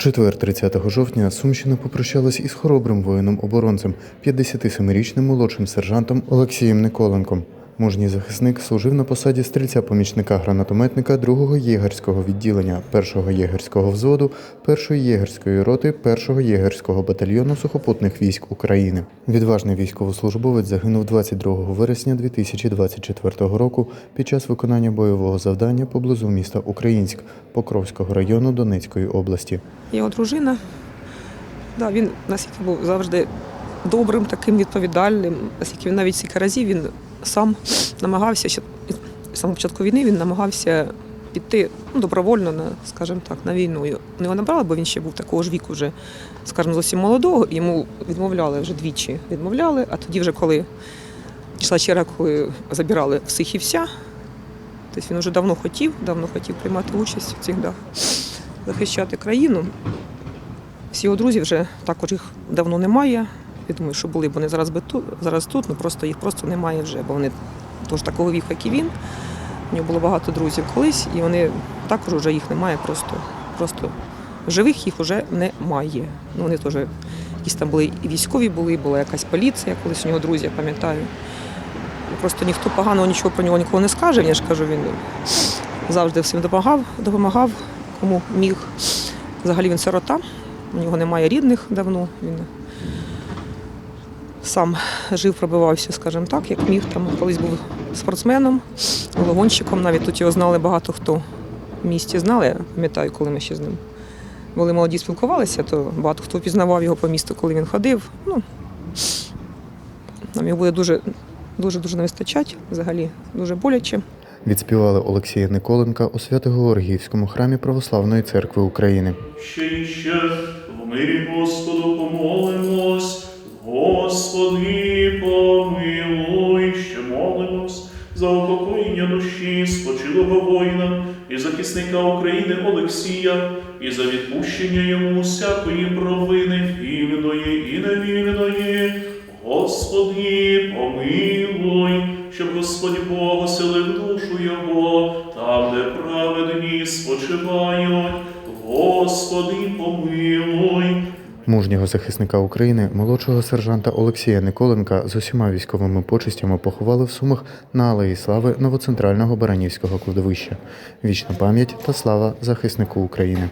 четвер, 30 жовтня, Сумщина попрощалась із хоробрим воїном-оборонцем, 57-річним молодшим сержантом Олексієм Николенком. Мужній захисник служив на посаді стрільця-помічника гранатометника 2-го єгерського відділення, 1-го єгерського взводу, 1-ї єгерської роти, 1-го єгерського батальйону сухопутних військ України. Відважний військовослужбовець загинув 22 вересня 2024 року під час виконання бойового завдання поблизу міста Українськ Покровського району Донецької області. Його дружина. Да, він наскільки був завжди добрим, таким відповідальним, наскільки він навіть стільки разів він сам намагався, ще з самого початку війни він намагався піти ну, добровольно на, скажімо так, на війну. Його його набрали, бо він ще був такого ж віку, вже, скажімо, зовсім молодого. Йому відмовляли вже двічі відмовляли, а тоді, вже коли йшла черга, коли забирали всіх і вся, тобто він вже давно хотів, давно хотів приймати участь в цих да, захищати країну. Всі його друзі вже також їх давно немає. Я думаю, що були б вони зараз би тут, зараз тут, ну просто їх просто немає вже, бо вони теж такого віку, як і він. У нього було багато друзів колись, і вони також вже їх немає, просто, просто живих їх вже немає. Ну, вони теж якісь там були і військові були, була якась поліція, колись у нього друзі, я пам'ятаю. Просто ніхто поганого нічого про нього ніколи не скаже. Я ж кажу, він завжди всім допомагав, допомагав, кому міг. Взагалі він сирота, у нього немає рідних давно. Він сам жив, пробивався, скажімо так, як міг. Там колись був спортсменом, вагонщиком. Навіть тут його знали багато хто в місті знали. Я пам'ятаю, коли ми ще з ним були молоді, спілкувалися, то багато хто впізнавав його по місту, коли він ходив. Ну, нам його буде дуже дуже дуже не вистачати, взагалі дуже боляче. Відспівали Олексія Николенка у Свято-Георгіївському храмі Православної церкви України. Ще і ще в мирі Господу помолимось, Господи, помилуй, ще молимось за упокоєння душі спочилого воїна і захисника України Олексія, і за відпущення йому всякої провини вільної і невільної. Господи, помилуй, щоб Господь Бог оселив душу його, там, де праведні спочивають. Господи, помилуй. Мужнього захисника України, молодшого сержанта Олексія Николенка з усіма військовими почестями поховали в Сумах на Алеї Слави новоцентрального Баранівського кладовища. Вічна пам'ять та слава захиснику України.